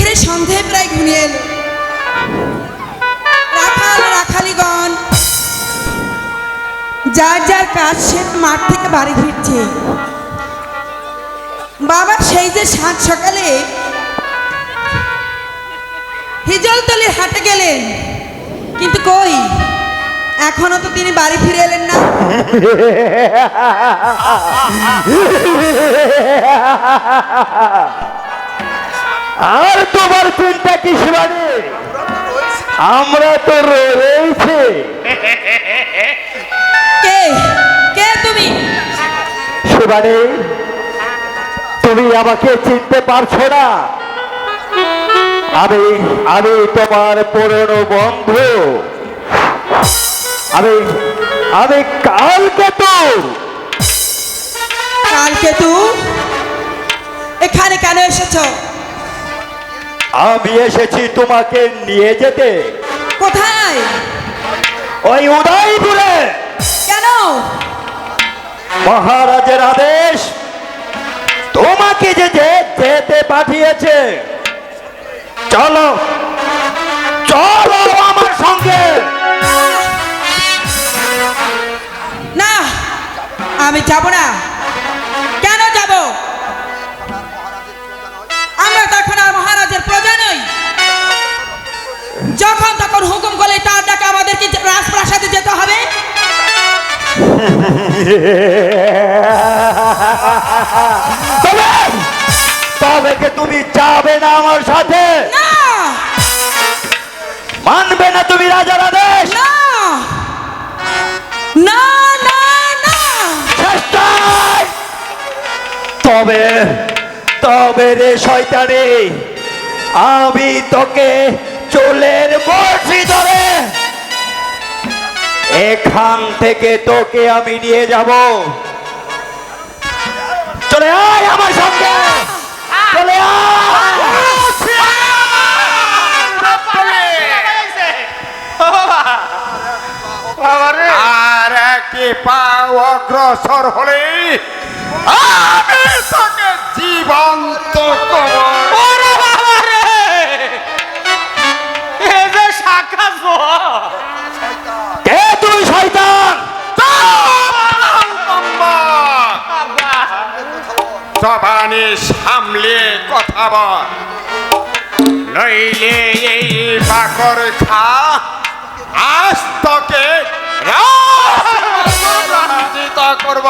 ধীরে সন্ধে প্রায় ঘনিয়ে এলো। রাখাল, রাখালিগণ, যার যার কাজ সে মাঠ থেকে বাড়ি ফিরছে। বাবা সেই যে সাত সকালে হিজলতলির হাটে গেলেন, কিন্তু কই? এখনও তো তিনি বাড়ি ফিরে এলেন না। আর তোমার চিন্তা কি শিবানী আমরা তো রয়েছে। কে? কে তুমি? শিবানী তুমি আমাকে চিনতে পারছ না। আমি আমি তোমার পুরনো বন্ধু। আমি আমি কালকে তো কালকে তু এখানে কেন এসেছ? আমি এসেছি তোমাকে নিয়ে যেতে। কোথায়? ওই উদয়পুরে। কেন? মহারাজের আদেশ তোমাকে যে যেতে পাঠিয়েছে। চলো। তবে তবে কি তুমি যাবে না আমার সাথে? মানবে না তুমি রাজার আদেশ না। না না না। তবে তবে রে শয়তানি আমি তোকে চুলের বর্ষি ধরে এখান থেকে তোকে আমি নিয়ে যাব। চলে আয় আমার সঙ্গে। চলে আর একটি পা অগ্রসর হলে আমি তোকে জীবন্ত করব। ওরে জবানি সামলে কথা বল। এই বাকর খা আজ তোকে রাজিত করব।